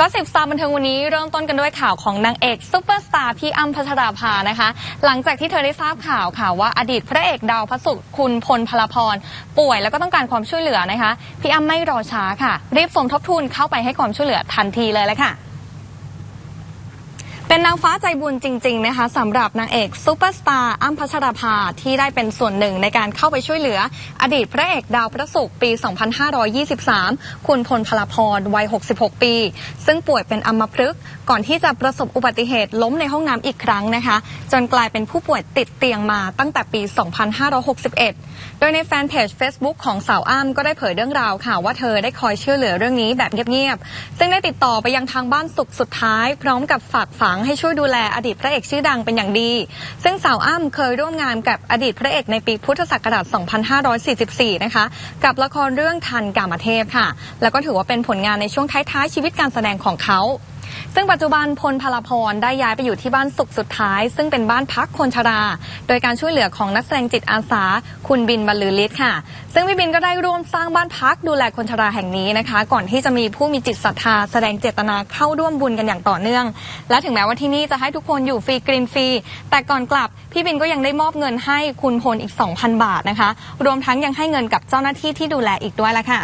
ก็สิบสตาร์บันเทิงวันนี้เริ่มต้นกันด้วยข่าวของนางเอกซุปเปอร์สตาร์พี่อ้มพัชราภานะคะ หลังจากที่เธอได้ทราบข่าวค่ะว่าอดีตพระเอกดาวพระศุกร์คุณพลพลพร ป่วยแล้วก็ต้องการความช่วยเหลือนะคะ พี่อ้มไม่รอช้าค่ะ รีบสมทบทุนเข้าไปให้ความช่วยเหลือทันทีเลยแหละค่ะ เป็นนางฟ้าใจบุญจริง ๆ นะคะสำหรับนางเอกซูเปอร์สตาร์อ้ำพัชราภาที่ได้เป็นส่วนหนึ่งในการเข้าไปช่วยเหลือ อดีตพระเอกดาวพระศุกร์ปี 2523 คุณพลพลพรวัย 66 ปี ซึ่งป่วยเป็นอัมพฤกษ์ก่อนที่จะประสบอุบัติเหตุล้มในห้องน้ำอีกครั้งนะคะ จนกลายเป็นผู้ป่วยติดเตียงมาตั้งแต่ปี 2561 โดยในแฟนเพจ Facebook ของสาวอ้ำก็ได้เผยเรื่องราวค่ะว่าเธอได้คอยช่วยเหลือเรื่องนี้แบบเงียบๆซึ่งได้ติดต่อไปยังทางบ้านสุขสุดท้าย พร้อมกับฝากฝังให้ช่วยดูแลอดีตพระเอกชื่อดังเป็นอย่างดี ซึ่งสาวอ้ำเคยร่วมงานกับอดีตพระเอกในปีพุทธศักราช 2544 นะคะ กับละครเรื่องทันกามเทพค่ะ แล้วก็ถือว่าเป็นผลงานในช่วงท้ายๆชีวิตการแสดงของเขา ซึ่งปัจจุบันพลพลพรได้ย้ายไปอยู่ที่บ้านสุขสุดท้าย ซึ่งเป็นบ้านพักคนชรา โดยการช่วยเหลือของนักแสดงจิตอาสา คุณบินบรรลือฤทธิ์ค่ะ ซึ่งพี่บินก็ได้ร่วมสร้างบ้านพักดูแลคนชราแห่งนี้นะคะ ก่อนที่จะมีผู้มีจิตศรัทธาแสดงเจตนาเข้าร่วมบุญกันอย่างต่อเนื่อง และถึงแม้ว่าที่นี่จะให้ทุกคนอยู่ฟรีกรีนฟรีแต่ก่อนกลับพี่บินก็ยังได้มอบเงินให้คุณพลอีก 2,000 บาทนะคะ รวมทั้งยังให้เงินกับเจ้าหน้าที่ที่ดูแลอีกด้วยละค่ะ